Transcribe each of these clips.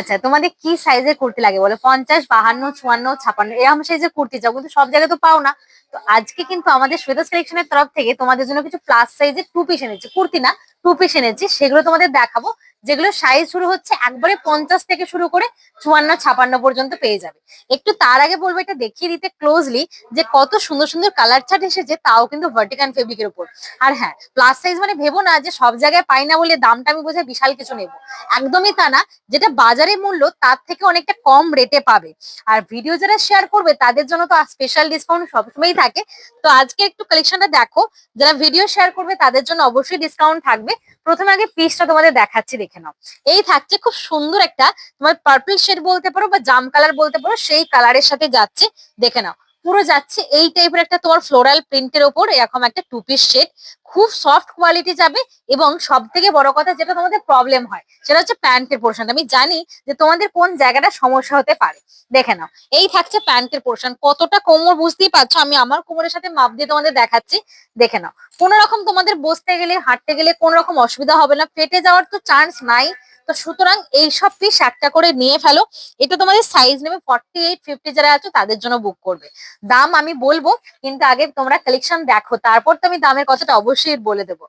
আচ্ছা তোমাদের কি সাইজের কুর্তি লাগে বলো? পঞ্চাশ, বাহান্ন, চুয়ান্ন, ছাপান্ন, এরকম সাইজের কুর্তি চাও কিন্তু সব জায়গায় তো পাও না। তো আজকে কিন্তু আমাদের শ্বেতাস কালেকশনের তরফ থেকে তোমাদের জন্য কিছু প্লাস সাইজের টু পিস এনেছি। কুর্তি না টু পিস এনেছি, সেগুলো তোমাদের দেখাবো, যেগুলো সাইজ শুরু হচ্ছে একবারে পঞ্চাশ থেকে শুরু করে চুয়ান্ন, ছাপান্ন পর্যন্ত পেয়ে যাবে। একটু তার আগে বলব, এটা দেখিয়ে দিতে ক্লোজলি যে কত সুন্দর সুন্দর কালার চার্ট এসেছে, তাও কিন্তু ভার্টিকান ফেব্রিকের উপর। আর হ্যাঁ প্লাস সাইজ মানে ভেবো না যে সব জায়গায় পাই না বলে দামটা আমি বোঝাই বিশাল কিছু নেব। একদমই তা না, যেটা বাজারে মূল্য, তার থেকে অনেকটা কম রেটে পাবে। আর ভিডিও যারা শেয়ার করবে, তাদের জন্য তো স্পেশাল ডিসকাউন্ট সবসময়ই থাকে। তো আজকে একটু কালেকশনটা দেখো, যারা ভিডিও শেয়ার করবে, তাদের জন্য অবশ্যই ডিসকাউন্ট থাকবে। প্রথমে আগে পিসটা তোমাদের দেখাচ্ছি, দেখে নাও। এই থাকছে খুব সুন্দর একটা তোমার পার্পল শেড বলতে পারো বা জাম কালার বলতে পারো, সেই কালারের সাথে যাচ্ছে। দেখে নাও, পুরো যাচ্ছে এই টাইপের একটা তোমার ফ্লোরাল প্রিন্টের ওপর এরকম একটা টু পিস শেড খুব সফট কোয়ালিটি যাবে এবং সব থেকে বড় কথা যেটা তোমাদের প্রবলেম হয়, সেটা হচ্ছে প্যান্টের পোর্শন আমি জানি যে তোমাদের কোন জায়গাটা সমস্যা হতে পারে। দেখে নাও, এই থাকছে প্যান্টের পোর্শন কতটা কোমর বুঝতেই পারছ? আমি আমার কোমরের সাথে মাপ দিয়ে তোমাদের দেখাচ্ছি। দেখে নাও কোনো রকম তোমাদের বসতে গেলে, হাঁটতে গেলে কোনো রকম অসুবিধা হবে না। ফেটে যাওয়ার তো চান্স নাই। তো সুতরাং এইসব পিস একটা করে নিয়ে ফেলো। এটা তোমাদের সাইজ নেবে ফর্টি এইট ফিফটি যারা আছো, তাদের জন্য বুক করবে। দাম আমি বলব, কিন্তু আগে তোমরা কালেকশন দেখো। তারপর তো আমি দামের কথাটা অবশ্যই বলে দেবো।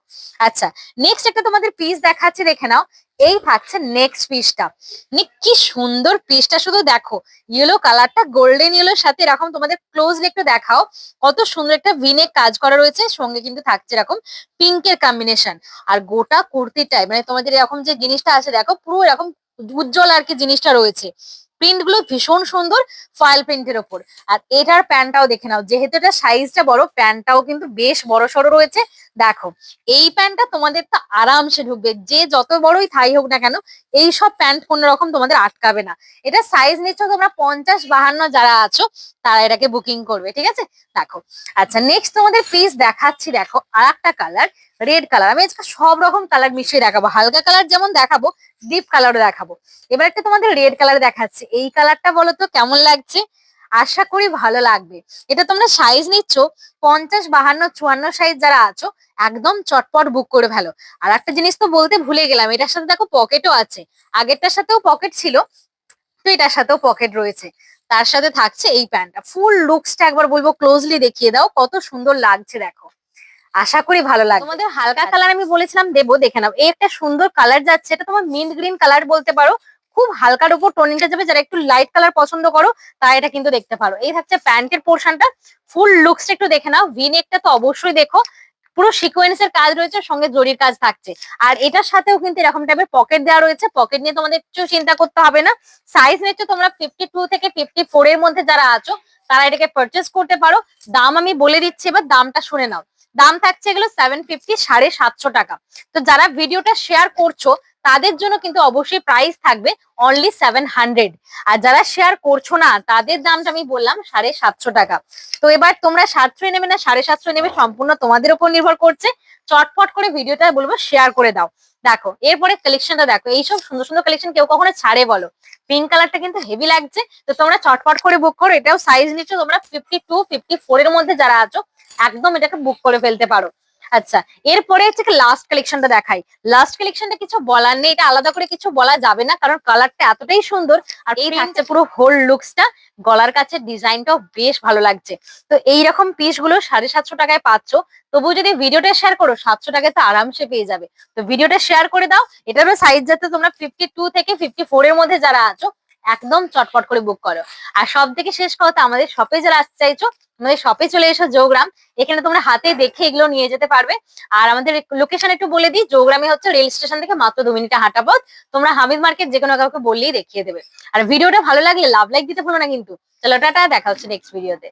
আচ্ছা নেক্সট একটা তোমাদের পিস দেখাচ্ছি, দেখে নাও। এই থাকছে নেক্সট পিসটা কি সুন্দর পিসটা শুধু দেখো ইয়েলো কালারটা গোল্ডেন ইয়েলোর সাথে এরকম তোমাদের ক্লোজলি একটু দেখাও। কত সুন্দর একটা ভিনে কাজ করা রয়েছে, সঙ্গে কিন্তু থাকছে এরকম পিঙ্কের কম্বিনেশন আর গোটা কুর্তিটাই মানে তোমাদের এরকম যে জিনিসটা আছে, দেখো, পুরো এরকম উজ্জ্বল আর কি জিনিসটা রয়েছে। প্রিন্টগুলো ভীষণ সুন্দর ফয়েল প্রিন্টের ওপর। আর এটার প্যান্টটাও দেখে নাও, যেহেতু এটা সাইজটা বড়, প্যান্টটাও কিন্তু বেশ বড় সড়ো রয়েছে। দেখো, এই প্যান্টটা তোমাদের তো আরামসে ঢুকবে, যে যত বড়ই থাই হোক না কেন, এই সব প্যান্ট কোনো রকম তোমাদের আটকাবে না। এটা সাইজ নিচ্ছ তোমরা পঞ্চাশ বাহান্ন যারা আছো, তারা এটাকে বুকিং করবে, ঠিক আছে? দেখো আচ্ছা নেক্সট তোমাদের পিস দেখাচ্ছি, দেখো আর একটা কালার রেড কালার আমি আজকে সব রকম কালার মিশিয়ে দেখাবো। হালকা কালার যেমন দেখাবো ডিপ কালারও দেখাবো। এবার একটা তোমাদের রেড কালার দেখাচ্ছি। এই কালারটা বলো তো, কেমন লাগছে? আশা করি ভালো লাগবে। এটা তোমরা সাইজ নিচ্ছ পঞ্চাশ বাহান্ন চুয়ান্ন সাইজ যারা আছো একদম চটপট বুক করে ফেলো। আর একটা জিনিস তো বলতে ভুলে গেলাম এটার সাথে দেখো পকেটও আছে। আগেরটার সাথেও পকেট ছিল তো এটার সাথেও পকেট রয়েছে। তার সাথে থাকছে এই প্যান্টটা ফুল লুকসটা একবার বলব ক্লোজলি দেখিয়ে দাও কত সুন্দর লাগছে দেখো। আশা করি ভালো লাগবে। তোমাদের হালকা কালার আমি বলেছিলাম দেবো দেখে নাও। এই একটা সুন্দর কালার যাচ্ছে এটা তোমার মিন্ট গ্রিন কালার বলতে পারো খুব হালকার উপর টোনিংটা যাবে, যারা একটু লাইট কালার পছন্দ করো, তারা এটা কিন্তু দেখতে পারো। এই থাকছে প্যান্টের পোর্শনটা ফুল লুকসটা একটু দেখে নাও। ভি নেকটা তো অবশ্যই দেখো। পুরো সিকোয়েন্সের কাজ রয়েছে সঙ্গে জরির কাজ থাকছে। আর এটার সাথেও কিন্তু এরকম টাইপের পকেট দেওয়া রয়েছে। পকেট নিয়ে তোমাদের কিছু চিন্তা করতে হবে না। সাইজ নিচ্ছে তোমরা ফিফটি টু থেকে ফিফটি ফোর এর মধ্যে যারা আছো, তারা এটাকে পারচেস করতে পারো। দাম আমি বলে দিচ্ছি, এবার দামটা শুনে নাও। দাম থাকছে এগুলো সেভেন ফিফটি সাড়ে সাতশো টাকা। তো যারা ভিডিওটা শেয়ার করছ তাদের জন্য কিন্তু অবশ্যই প্রাইস থাকবে অনলি সেভেন হান্ড্রেড আর যারা শেয়ার করছ না, তাদের দামটা আমি বললাম সাড়ে সাতশো টাকা। তো এবার তোমরা সাতশোয় নেবে না, সাড়ে সাতশো নেবে, সম্পূর্ণ তোমাদের উপর নির্ভর করছে। চটপট করে ভিডিওটা বলব শেয়ার করে দাও। দেখো, এরপরে কালেকশনটা দেখো, এইসব সুন্দর সুন্দর কালেকশন কেউ কখনো ছাড়ে বলো। পিঙ্ক কালারটা কিন্তু হেভি লাগছে, তো তোমরা চটপট করে বুক করো, এটাও সাইজ নিচ্ছ, তোমরা ফিফটি টু ফিফটি ফোর এর মধ্যে যারা আছো, একদম এটাকে বুক করে ফেলতে পারো। আচ্ছা এরপরে হচ্ছে লাস্ট কালেকশনটা দেখাই। লাস্ট কালেকশনটা কিছু বলার নেই এটা আলাদা করে কিছু বলা যাবে না কারণ কালারটা এতটাই সুন্দর আর এই থাকছে। পুরো হোল লুকসটা গলার কাছে ডিজাইনটাও বেশ ভালো লাগছে। তো এইরকম পিসগুলো সাড়ে সাতশো টাকায় পাচ্ছ তবু যদি ভিডিওটা শেয়ার করো সাতশো টাকায় তো আরামসে পেয়ে যাবে। তো ভিডিওটা শেয়ার করে দাও এটারও সাইজ যাতে তোমরা ফিফটি টু থেকে ফিফটি ফোর এর মধ্যে যারা আছো একদম চটপট করে বুক করো। আর সব থেকে শেষ কথা, আমাদের শপে যারা আসতে চাইছো, আমাদের শপে চলে এসো যোগগ্রাম এখানে তোমরা হাতে দেখে এগুলো নিয়ে যেতে পারবে। আর আমাদের লোকেশন একটু বলে দিই যোগগ্রামে হচ্ছে রেল স্টেশন থেকে মাত্র দু মিনিটে হাঁটা পথ। তোমরা হামিদ মার্কেট যে কোনো কাউকে বললেই দেখিয়ে দেবে। আর ভিডিওটা ভালো লাগলে লাভ লাইক দিতে ভুলো না কিন্তু। চলো, টাটা, দেখা হচ্ছে নেক্সট ভিডিওতে